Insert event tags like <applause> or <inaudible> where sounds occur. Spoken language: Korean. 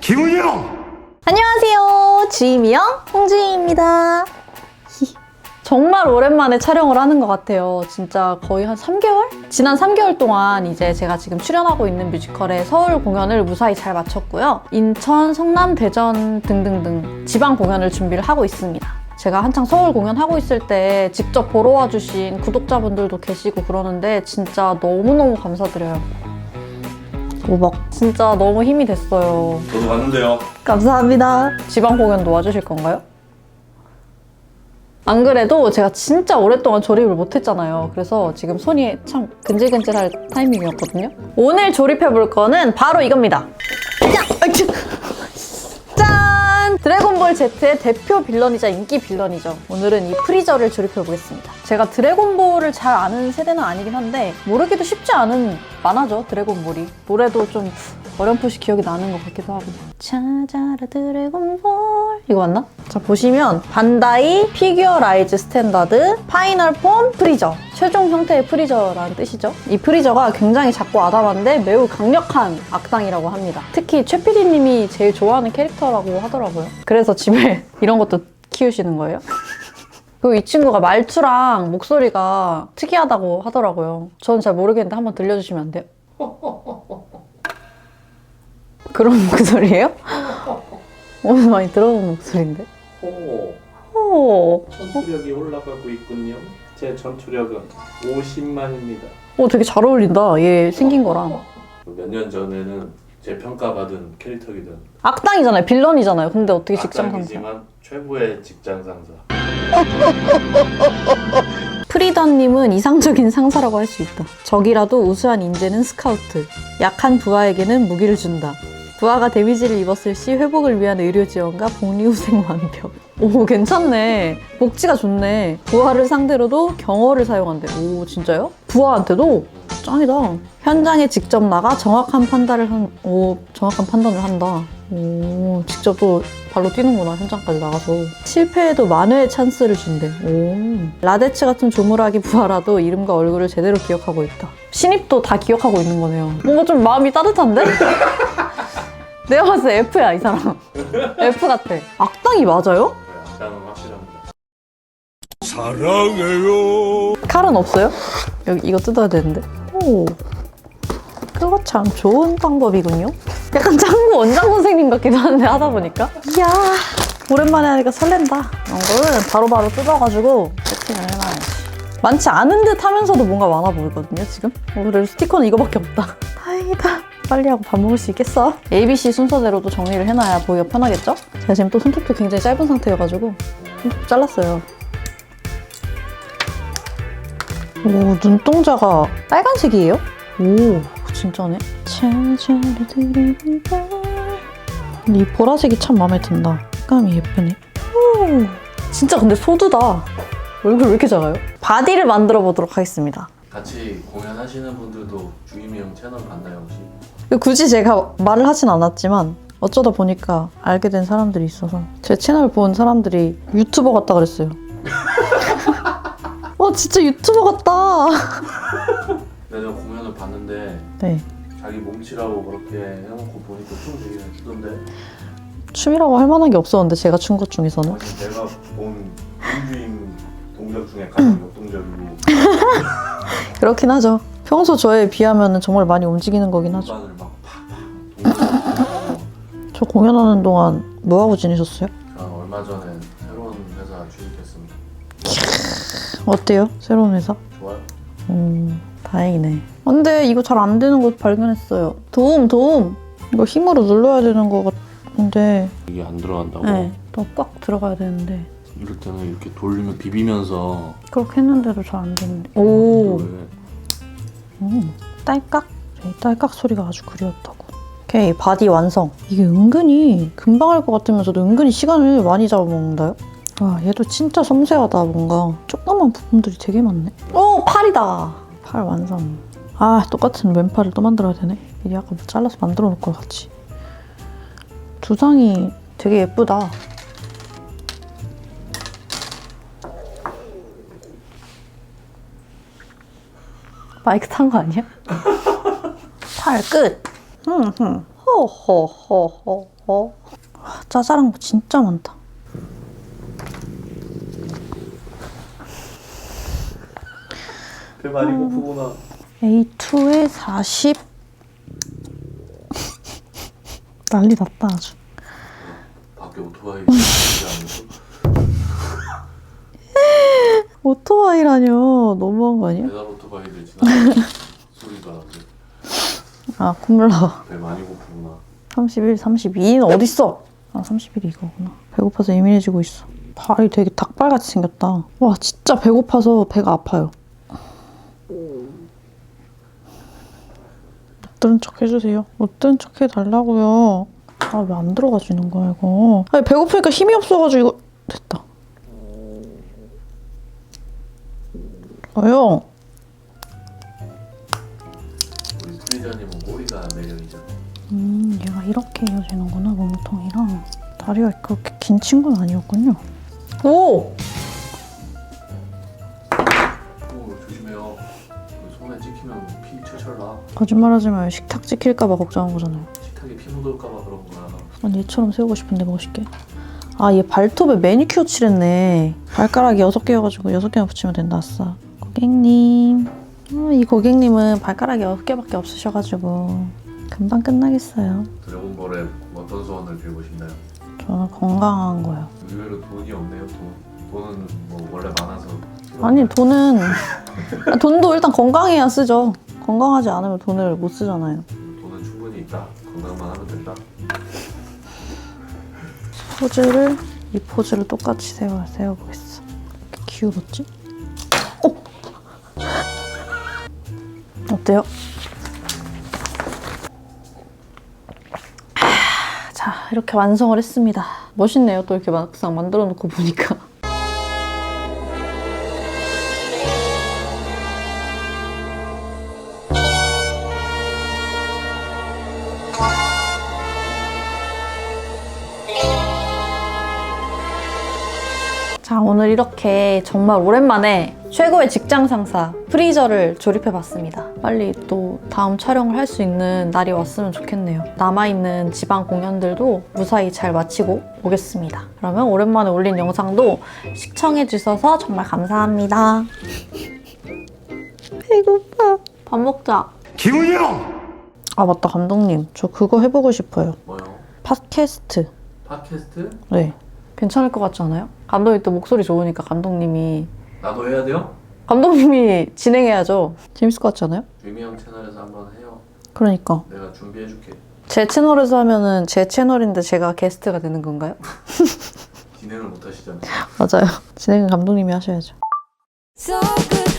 김은영! 안녕하세요. 주임이영 홍주임입니다. <laughs> 정말 오랜만에 촬영을 하는 것 같아요. 진짜 거의 한 3개월? 지난 3개월 동안 이제 제가 지금 출연하고 있는 뮤지컬의 서울 공연을 무사히 잘 마쳤고요. 인천, 성남, 대전 등등등 지방 공연을 준비를 하고 있습니다. 제가 한창 서울 공연하고 있을 때 직접 보러 와주신 구독자분들도 계시고 그러는데 진짜 너무너무 감사드려요. 오박. 진짜 너무 힘이 됐어요. 저도 왔는데요. 감사합니다. 지방 공연도 와주실 건가요? 안 그래도 제가 진짜 오랫동안 조립을 못했잖아요. 그래서 지금 손이 참 근질근질할 타이밍이었거든요. 오늘 조립해 볼 거는 바로 이겁니다. 야! 드래곤볼 Z의 대표 빌런이자 인기 빌런이죠. 오늘은 이 프리저를 조립해 보겠습니다. 제가 드래곤볼을 잘 아는 세대는 아니긴 한데 모르기도 쉽지 않은 만화죠, 드래곤볼이. 노래도 좀 어렴풋이 기억이 나는 것 같기도 하고. 찾아라 드래곤볼 이거 맞나? 자 보시면 반다이 피규어 라이즈 스탠다드 파이널 폼 프리저 최종 형태의 프리저라는 뜻이죠. 이 프리저가 굉장히 작고 아담한데 매우 강력한 악당이라고 합니다. 특히 최 PD님이 제일 좋아하는 캐릭터라고 하더라고요. 그래서 집에 <laughs> 이런 것도 키우시는 거예요? 그리고 이 친구가 말투랑 목소리가 특이하다고 하더라고요. 저는 잘 모르겠는데 한번 들려주시면 안 돼요? 그런 <laughs> 목소리예요? <laughs> 오늘 많이 들어본 목소리인데? 오, 오, 전투력이 올라가고 있군요. 제 전투력은 50만입니다. 오 되게 잘 어울린다. 얘 생긴 거랑. 몇 년 전에는 제 평가받은 캐릭터이든 악당이잖아요. 빌런이잖아요. 근데 어떻게 직장 상사? 악당이지만 최고의 직장 상사. 프리던님은 이상적인 상사라고 할 수 있다. 적이라도 우수한 인재는 스카우트. 약한 부하에게는 무기를 준다. 부하가 데미지를 입었을 시 회복을 위한 의료 지원과 복리후생 <laughs> 완벽. 오 괜찮네. 복지가 좋네. 부하를 상대로도 경어를 사용한대. 오 진짜요? 부하한테도 짱이다. 현장에 직접 나가 정확한 판단을 한, 오 정확한 판단을 한다. 오 직접 또 발로 뛰는구나 현장까지 나가서 실패해도 만회의 찬스를 준대. 오 라데츠 같은 조물하기 부하라도 이름과 얼굴을 제대로 기억하고 있다. 신입도 다 기억하고 있는 거네요. 뭔가 좀 마음이 따뜻한데? <laughs> 내가 봤을 때 F야 이 사람. <laughs> F 같아. 악당이 맞아요? 네, 악당은 확실합니다. 사랑해요. 칼은 없어요? 여기 이거 뜯어야 되는데. 오. 그거 참 좋은 방법이군요. 약간 짱구 원장 선생님 같기도 한데 하다 보니까. 이야. 오랜만에 하니까 설렌다. 이런 거는 바로바로 뜯어가지고 세팅을 해놔야지. 많지 않은 듯 하면서도 뭔가 많아 보이거든요, 지금. 어, 그래도 스티커는 이거밖에 없다. <laughs> 다행이다. 빨리 하고 밥 먹을 수 있겠어? ABC 순서대로도 정리를 해놔야 보기가 편하겠죠? 제가 지금 또 손톱도 굉장히 짧은 상태여가지고 손톱 잘랐어요. 오, 눈동자가 빨간색이에요? 오, 진짜네. 이 보라색이 참 마음에 든다. 색감이 예쁘네. 오, 진짜 근데 소두다. 얼굴 왜 이렇게 작아요? 바디를 만들어 보도록 하겠습니다. 같이 공연하시는 분들도 주임이 형 채널 봤나요 혹시? 굳이 제가 말을 하진 않았지만 어쩌다 보니까 알게 된 사람들이 있어서 제 채널 본 사람들이 유튜버 같다 그랬어요. <laughs> 와 진짜 유튜버 같다. 내가 저 공연을 봤는데 네. 자기 몸치라고 그렇게 해놓고 보니까 춤 되게 추던데 춤이라고 할 만한 게 없었는데 제가 춘 것 중에서는 아니 내가 본 김주임 동작 중에 가장 역동적이고 <laughs> 그렇긴 하죠. 평소 저에 비하면 정말 많이 움직이는 거긴 하죠. 음반을 막 팍팍 저 공연하는 동안 뭐 하고 지내셨어요? 저 얼마 전에 새로운 회사 취직했습니다. 어때요? 새로운 회사? 좋아요? 음, 다행이네. 근데 이거 잘 안 되는 거 발견했어요. 도움, 도움. 이거 힘으로 눌러야 되는 거 같은데. 이게 안 들어간다고? 네, 더 꽉 들어가야 되는데. 이럴 때는 이렇게 돌리면 비비면서 그렇게 했는데도 잘 안 되는데. 오, 왜? 음, 딸깍. 이 딸깍 소리가 아주 그리웠다고. 오케이, 바디 완성. 이게 은근히 금방 할 것 같으면서도 은근히 시간을 많이 잡아먹는다요? 와, 얘도 진짜 섬세하다, 뭔가. 조그만 부분들이 되게 많네. 오, 팔이다. 팔 완성. 아, 똑같은 왼팔을 또 만들어야 되네. 미리 아까 뭐 잘라서 만들어 놓을 걸 같이. 두상이 되게 예쁘다. 마이크 탄 거 아니야? 팔 끝. 흠흠. 호호호호. 와, 짜잘한 거 진짜 많다. 배 많이 고프구나. A2에 40 난리 났다 아주 밖에 오토바이 지나가지 오토바이라뇨. 너무한 거 아니야? 배달 오토바이들 지나가는 <laughs> 소리가 나고 아 콧물 나와 배 많이 고프구나. 31, 32는 어딨어? 아 31이 이거구나. 배고파서 예민해지고 있어. 발이 되게 닭발같이 생겼다. 와 진짜 배고파서 배가 아파요. 못 들은 척 해주세요. 못 들은 척 해달라고요. 아 왜 안 들어가지는 거야 이거? 아니 배고프니까 힘이 없어가지고 이거 됐다 저요 우리 수리자님은 꼬리가 매력이죠. 음, 얘가 이렇게 이어지는구나, 몸통이랑. 다리가 그렇게 긴 친구는 아니었군요. 오! 오 조심해요. 그 손에 찍히면 피 철철 나. 거짓말하지 마요. 식탁 찍힐까봐 걱정한 거잖아요. 식탁에 피 묻을까봐 그런 거야. 난 얘처럼 세우고 싶은데, 멋있게. 아, 얘 발톱에 매니큐어 칠했네. 발가락이 6개여가지고 6개만 붙이면 된다, 아싸. 고객님. 아, 이 고객님은 발가락이 6개밖에 없으셔가지고 금방 끝나겠어요. 드래곤볼에 어떤 소원을 빌고 싶나요? 저는 건강한 거요. 의외로 돈이 없네요. 돈. 돈은 뭐 원래 많아서. 아니? 돈은 아, 돈도 일단 건강해야 쓰죠. 건강하지 않으면 돈을 못 쓰잖아요. 돈은 충분히 있다. 건강만 하면 된다. 포즈를 이 포즈를 똑같이 세워 세워보겠어. 이렇게 기울었지? 어때요? 아, 자 이렇게 완성을 했습니다. 멋있네요. 또 이렇게 막상 만들어 놓고 보니까. 자, 오늘 이렇게 정말 오랜만에 최고의 직장 상사 프리저를 조립해 봤습니다. 빨리 또 다음 촬영을 할 수 있는 날이 왔으면 좋겠네요. 남아있는 지방 공연들도 무사히 잘 마치고 오겠습니다. 그러면 오랜만에 올린 영상도 시청해 주셔서 정말 감사합니다. 배고파. 밥 먹자. 기훈이 형! 아, 맞다, 감독님. 저 그거 해보고 싶어요. 뭐요? 팟캐스트. 팟캐스트? 네. 괜찮을 것 같지 않아요? 감독님 또 목소리 좋으니까 감독님이 나도 해야 돼요? 감독님이 진행해야죠. 재밌을 것 같지 않아요? 유미 형 채널에서 한번 해요. 그러니까 내가 준비해줄게. 제 채널에서 하면은 제 채널인데 제가 게스트가 되는 건가요? <laughs> 진행을 못 하시잖아요. 맞아요. 진행은 감독님이 하셔야죠. So good